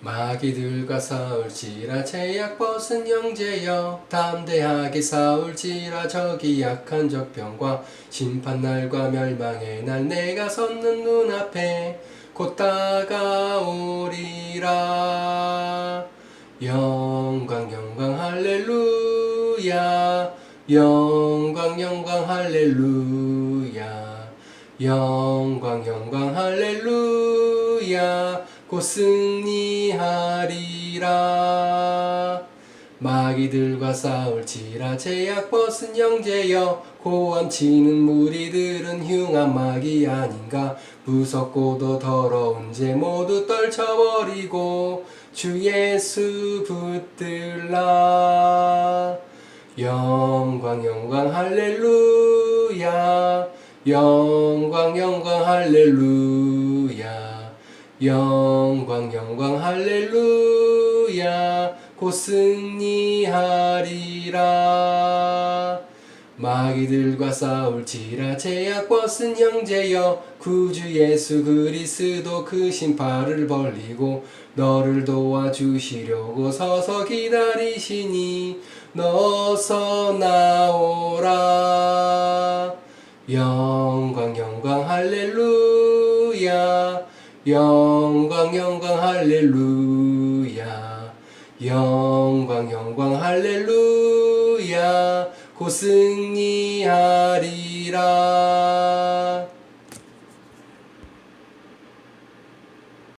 마귀들과 싸울지라 제약 벗은 형제여 담대하게 싸울지라 저기 약한 적병과 심판날과 멸망의 날 내가 섰는 눈앞에 곧 다가오리라. 영광 영광 할렐루야. 영광 영광 할렐루야. 영광 영광 할렐루야 곧 승리하리라. 마귀들과 싸울지라 제약 벗은 형제여 고함치는 무리들은 흉한 마귀 아닌가. 무섭고도 더러운 죄 모두 떨쳐버리고 주 예수 붙들라. 영광 영광 할렐루야. 영광 영광 할렐루야 영광 영광 할렐루야. 곧 승리하리라. 마귀들과 싸울지라 제약 벗은 형제여. 구주 예수 그리스도 그 신발을 벌리고 너를 도와주시려고 서서 기다리시니 너서 나오라 영광 영광 할렐루야. 영광 영광 할렐루야. 곧 승리하리라